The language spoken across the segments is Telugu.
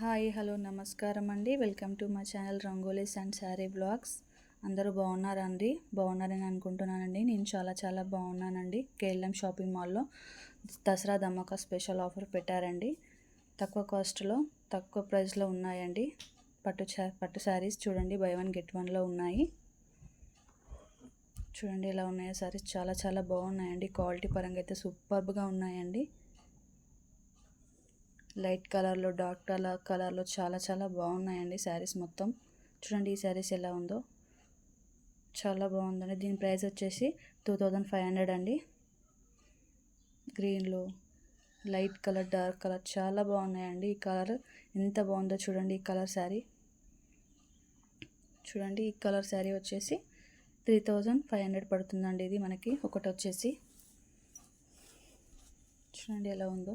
హాయ్ హలో నమస్కారం అండి. వెల్కమ్ టు మా channel Rangolis and sari blogs. అందరూ బాగున్నారా అండి బాగున్నారని అనుకుంటున్నానండి. నేను చాలా చాలా బాగున్నానండి. కేఎల్ఎం షాపింగ్ మాల్లో దసరా ధమాకా స్పెషల్ ఆఫర్ పెట్టారండి. తక్కువ కాస్ట్లో తక్కువ ప్రైస్లో ఉన్నాయండి. పట్టు పట్టు శారీస్ చూడండి. బై వన్ గెట్ వన్లో ఉన్నాయి. చూడండి ఎలా ఉన్నాయో. శారీస్ చాలా చాలా బాగున్నాయండి. క్వాలిటీ పరంగా అయితే సూపర్గా ఉన్నాయండి. లైట్ కలర్లో డార్క్ కలర్ కలర్లో చాలా చాలా బాగున్నాయండి శారీస్ మొత్తం. చూడండి ఈ శారీస్ ఎలా ఉందో. చాలా బాగుందండి. దీని ప్రైస్ వచ్చేసి టూ థౌజండ్ ఫైవ్ హండ్రెడ్ అండి. గ్రీన్లో లైట్ కలర్ డార్క్ కలర్ చాలా బాగున్నాయండి. ఈ కలర్ ఎంత బాగుందో చూడండి ఈ కలర్ శారీ. చూడండి ఈ కలర్ శారీ వచ్చేసి త్రీ థౌజండ్ ఫైవ్ హండ్రెడ్ పడుతుందండి ఇది మనకి. ఒకటి వచ్చేసి. చూడండి ఎలా ఉందో.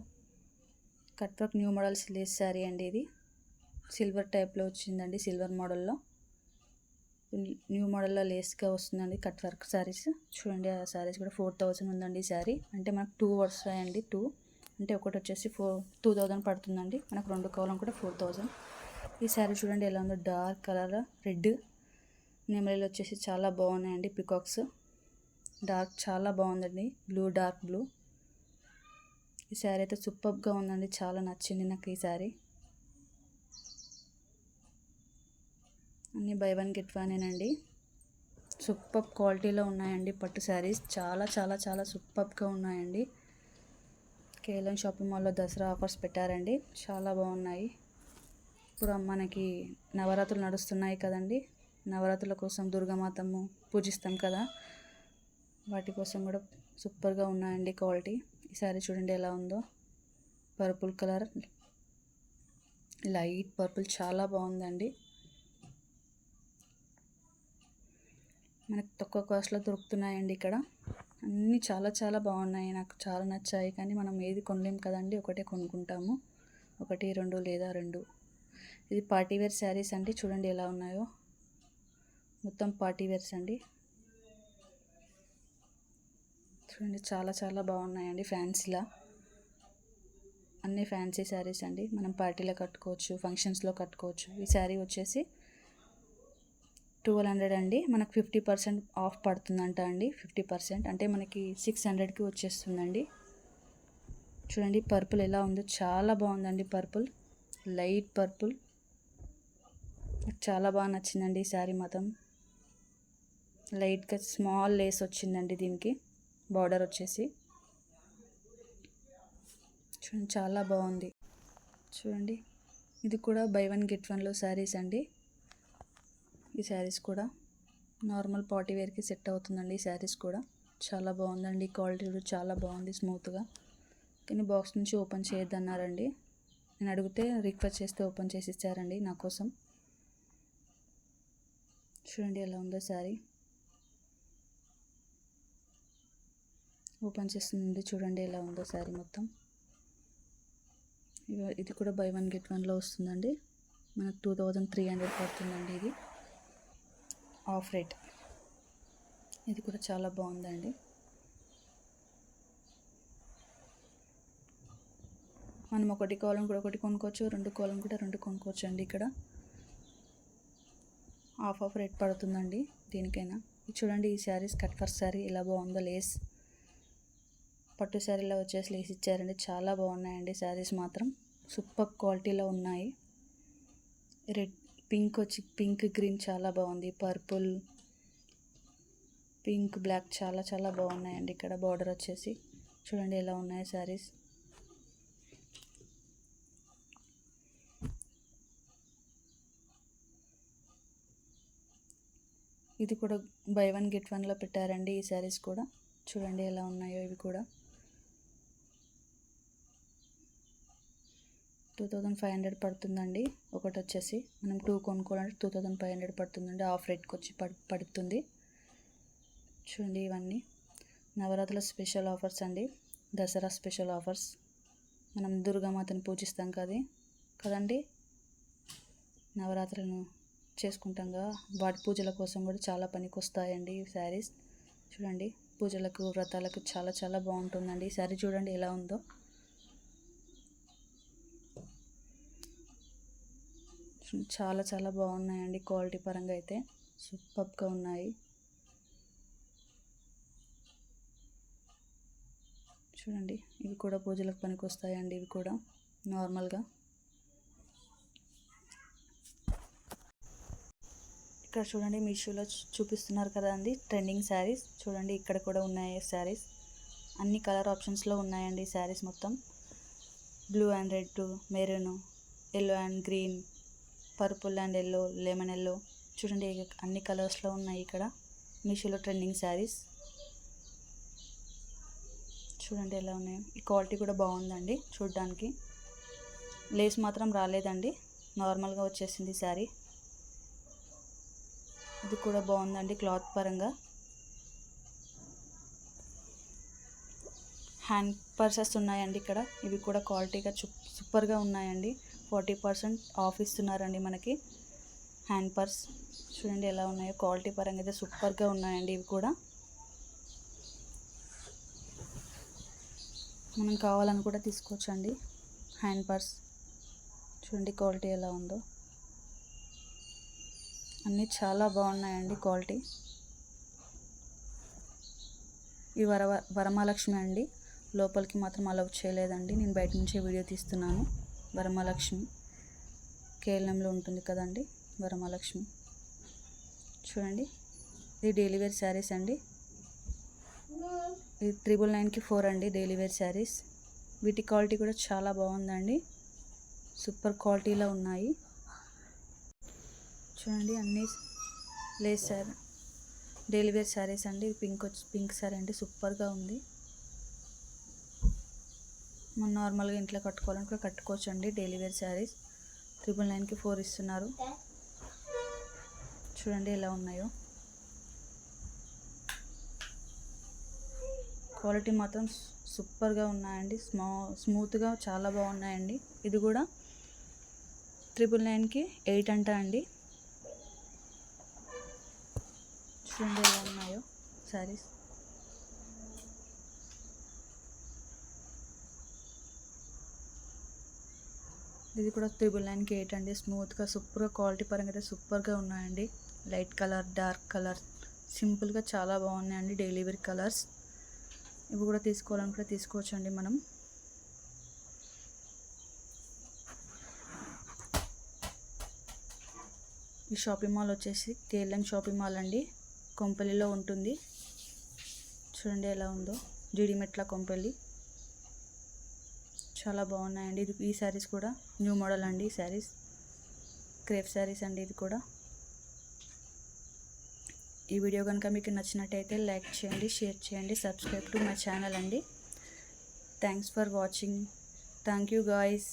Cut work new models lace sari అండి ఇది. సిల్వర్ టైప్లో వచ్చిందండి సిల్వర్ మోడల్లో. న్యూ మోడల్లో లేస్గా వస్తుందండి కట్ వర్క్ శారీస్. చూడండి ఆ శారీస్ కూడా ఫోర్ థౌజండ్ ఉందండి ఈ శారీ. అంటే మనకు టూ వస్తాయండి టూ. అంటే ఒకటి వచ్చేసి ఫోర్ టూ థౌజండ్ పడుతుందండి. మనకు రెండు కావాలం కూడా ఫోర్ థౌజండ్ ఈ శారీ చూడండి ఎలా ఉందో డార్క్ కలర్ రెడ్. నెమలీలు వచ్చేసి చాలా బాగున్నాయండి పికాక్స్. డార్క్ చాలా బాగుందండి బ్లూ డార్క్ బ్లూ. ఈ శారీ అయితే సూపర్గా ఉందండి. చాలా నచ్చింది నాకు ఈ శారీ. అన్నీ బై వన్ గెట్ వనేనండి సూపర్ క్వాలిటీలో ఉన్నాయండి పట్టు శారీస్. చాలా చాలా చాలా సూపర్గా ఉన్నాయండి. కేవలం షాపింగ్ మాల్లో దసరా ఆఫర్స్ పెట్టారండి. చాలా బాగున్నాయి. ఇప్పుడు మనకి నవరాత్రులు నడుస్తున్నాయి కదండి. నవరాత్రుల కోసం దుర్గామాతము పూజిస్తాం కదా. వాటి కోసం కూడా సూపర్గా ఉన్నాయండి క్వాలిటీ. ఈ సారీ చూడండి ఎలా ఉందో. పర్పుల్ కలర్ లైట్ పర్పుల్ చాలా బాగుందండి. మనకు తక్కువ కాస్ట్లో దొరుకుతున్నాయండి ఇక్కడ. అన్నీ చాలా చాలా బాగున్నాయి. నాకు చాలా నచ్చాయి. కానీ మనం ఏది కొనలేం కదండి. ఒకటే కొనుక్కుంటాము. ఒకటి రెండు లేదా రెండు. ఇది పార్టీ వేర్ శారీస్ అండి. చూడండి ఎలా ఉన్నాయో. మొత్తం పార్టీ వేర్స్ అండి. చూడండి చాలా చాలా బాగున్నాయండి ఫ్యాన్సీలా. అన్ని ఫ్యాన్సీ శారీస్ అండి. మనం పార్టీలో కట్టుకోవచ్చు ఫంక్షన్స్లో కట్టుకోవచ్చు. ఈ శారీ వచ్చేసి ట్వెల్వ్ హండ్రెడ్ అండి. మనకు ఫిఫ్టీ పర్సెంట్ ఆఫ్ పడుతుందంట అండి. ఫిఫ్టీ పర్సెంట్ అంటే మనకి సిక్స్ హండ్రెడ్కి వచ్చేస్తుందండి. చూడండి పర్పుల్ ఎలా ఉందో చాలా బాగుందండి పర్పుల్. Light purple. నాకు చాలా బాగా నచ్చిందండి ఈ శారీ మాత్రం. లైట్గా స్మాల్ లేస్ వచ్చిందండి దీనికి. బార్డర్ వచ్చేసి. చూడండి చాలా బాగుంది. చూడండి ఇది కూడా బై వన్ గెట్ వన్లో శారీస్ అండి. ఈ శారీస్ కూడా నార్మల్ పార్టీ వేర్కి సెట్ అవుతుందండి ఈ శారీస్ కూడా. చాలా బాగుందండి క్వాలిటీ కూడా చాలా బాగుంది స్మూత్గా. కానీ బాక్స్ నుంచి ఓపెన్ చేయొద్దన్నారండి. నేను అడిగితే రిక్వెస్ట్ చేస్తే ఓపెన్ చేసి ఇచ్చారండి నా కోసం. చూడండి ఎలా ఉందో శారీ. ఓపెన్ చేస్తుంది చూడండి ఎలా ఉందో శారీ మొత్తం. ఇది కూడా బై వన్ గెట్ వన్లో వస్తుందండి. మనకు టూ థౌజండ్ త్రీ హండ్రెడ్ పడుతుందండి ఇది. Half rate. ఇది కూడా చాలా బాగుందండి. మనం ఒకటి కాలం కూడా ఒకటి కొనుక్కోవచ్చు రెండు కాలం కూడా రెండు కొనుక్కోవచ్చు అండి ఇక్కడ. ఆఫ్ ఆఫ్ రేట్ పడుతుందండి దీనికైనా. చూడండి ఈ శారీస్ కట్ ఫర్ శారీ ఇలా బాగుందో లేస్. పట్టు శారీలో వచ్చేసి లేసి ఇచ్చారండి. చాలా బాగున్నాయండి శారీస్ మాత్రం. సూపర్ క్వాలిటీలో ఉన్నాయి. రెడ్ పింక్ వచ్చి పింక్ గ్రీన్ చాలా బాగుంది. పర్పుల్ పింక్ బ్లాక్ చాలా చాలా బాగున్నాయండి. ఇక్కడ బార్డర్ వచ్చేసి. చూడండి ఎలా ఉన్నాయి శారీస్. ఇది కూడా బై వన్ గెట్ వన్లో పెట్టారండి ఈ శారీస్ కూడా. చూడండి ఎలా ఉన్నాయో ఇవి కూడా. టూ థౌజండ్ ఫైవ్ హండ్రెడ్ పడుతుందండి. ఒకటి వచ్చేసి మనం టూ కొనుక్కోవాలంటే టూ థౌజండ్ ఫైవ్ హండ్రెడ్ పడుతుందండి. ఆఫ్ రేట్కి వచ్చి పడుతుంది. చూడండి ఇవన్నీ. నవరాత్రుల స్పెషల్ ఆఫర్స్ అండి. Dasara special offers. మనం దుర్గామాతను పూజిస్తాం కది. కదండి? నవరాత్రులను చేసుకుంటాం కదా. వాటి పూజల కోసం కూడా చాలా పనికి వస్తాయండి శారీస్. చూడండి పూజలకు వ్రతాలకు చాలా చాలా బాగుంటుందండి. ఈ శారీ చూడండి ఎలా ఉందో. చాలా చాలా బాగున్నాయండి క్వాలిటీ పరంగా అయితే. సూపర్గా ఉన్నాయి. చూడండి ఇవి కూడా పూజలకు పనికి వస్తాయండి ఇవి కూడా నార్మల్గా. ఇక్కడ చూడండి మీషోలో చూపిస్తున్నారు కదా అండి ట్రెండింగ్ శారీస్. చూడండి ఇక్కడ కూడా ఉన్నాయి శారీస్. అన్ని కలర్ ఆప్షన్స్లో ఉన్నాయండి శారీస్ మొత్తం. Blue and red maroon yellow and green. Purple and yellow lemon yellow. చూడండి అన్ని కలర్స్లో ఉన్నాయి ఇక్కడ. మీషోలో ట్రెండింగ్ శారీస్ చూడండి ఎలా ఉన్నాయి. ఈ క్వాలిటీ కూడా బాగుందండి చూడడానికి. లేస్ మాత్రం రాలేదండి. నార్మల్గా వచ్చేసింది శారీ ఇది కూడా బాగుందండి క్లాత్ పరంగా. హ్యాండ్ పర్సెస్ ఉన్నాయండి ఇక్కడ. ఇవి కూడా క్వాలిటీగా సూపర్గా ఉన్నాయండి. ఫార్టీ పర్సెంట్ ఆఫ్ ఇస్తున్నారండి మనకి. హ్యాండ్ పర్స్ చూడండి ఎలా ఉన్నాయో. క్వాలిటీ పరంగా అయితే సూపర్గా ఉన్నాయండి ఇవి కూడా. మనం కావాలని కూడా తీసుకోవచ్చండి. హ్యాండ్ పర్స్ చూడండి క్వాలిటీ ఎలా ఉందో. అన్నీ చాలా బాగున్నాయండి క్వాలిటీ. ఈ వర వరమహాలక్ష్మి అండి. లోపలికి మాత్రం అలౌ చేయలేదండి. నేను బయట నుంచే వీడియో తీస్తున్నాను. వరమహాలక్ష్మి. కేఎల్ఎంలో ఉంటుంది కదండి వరమహాలక్ష్మి. చూడండి ఇది డైలీ వేర్ శారీస్ అండి. ఇది త్రిబుల్ నైన్కి ఫోర్ అండి డైలీ వేర్ శారీస్. వీటి క్వాలిటీ కూడా చాలా బాగుందండి. సూపర్ క్వాలిటీలో ఉన్నాయి. చూడండి అన్నీ lace sir daily wear saris అండి. పింక్ వచ్చి పింక్ సారీ అండి. సూపర్గా ఉంది. మనం నార్మల్గా ఇంట్లో కట్టుకోవాలని కూడా కట్టుకోవచ్చు అండి డైలీ వేర్ శారీస్. ట్రిపుల్ నైన్కి ఫోర్ ఇస్తున్నారు. చూడండి ఎలా ఉన్నాయో. క్వాలిటీ మాత్రం సూపర్గా ఉన్నాయండి. స్మా స్మూత్గా చాలా బాగున్నాయండి. ఇది కూడా ట్రిపుల్ నైన్కి ఎయిట్ అంట అండి. చూడండి ఎలా ఉన్నాయో శారీస్. ఇది కూడా త్రిబుల్ నైన్కి ఎయిట్ అండి. స్మూత్గా సూపర్గా క్వాలిటీ పరంగా అయితే సూపర్గా ఉన్నాయండి. లైట్ కలర్ డార్క్ కలర్ సింపుల్గా చాలా బాగున్నాయండి డైలీ వేర్ కలర్స్. ఇవి కూడా తీసుకోవాలనుకుంటే తీసుకోవచ్చండి మనం. ఈ షాపింగ్ మాల్ వచ్చేసి కేఎల్ఎం షాపింగ్ మాల్ అండి. కొంపల్లిలో ఉంటుంది. చూడండి ఎలా ఉందో. జీడిమెట్ల కొంపల్లి. చాలా బాగున్నాయండి. ఇది ఈ శారీస్ కూడా. న్యూ మోడల్ అండి ఈ శారీస్ క్రేప్ శారీస్ అండి ఇది కూడా. ఈ వీడియో కనుక మీకు నచ్చినట్టయితే లైక్ చేయండి షేర్ చేయండి సబ్స్క్రైబ్ టు మై ఛానల్ అండి. Thanks for watching thank you guys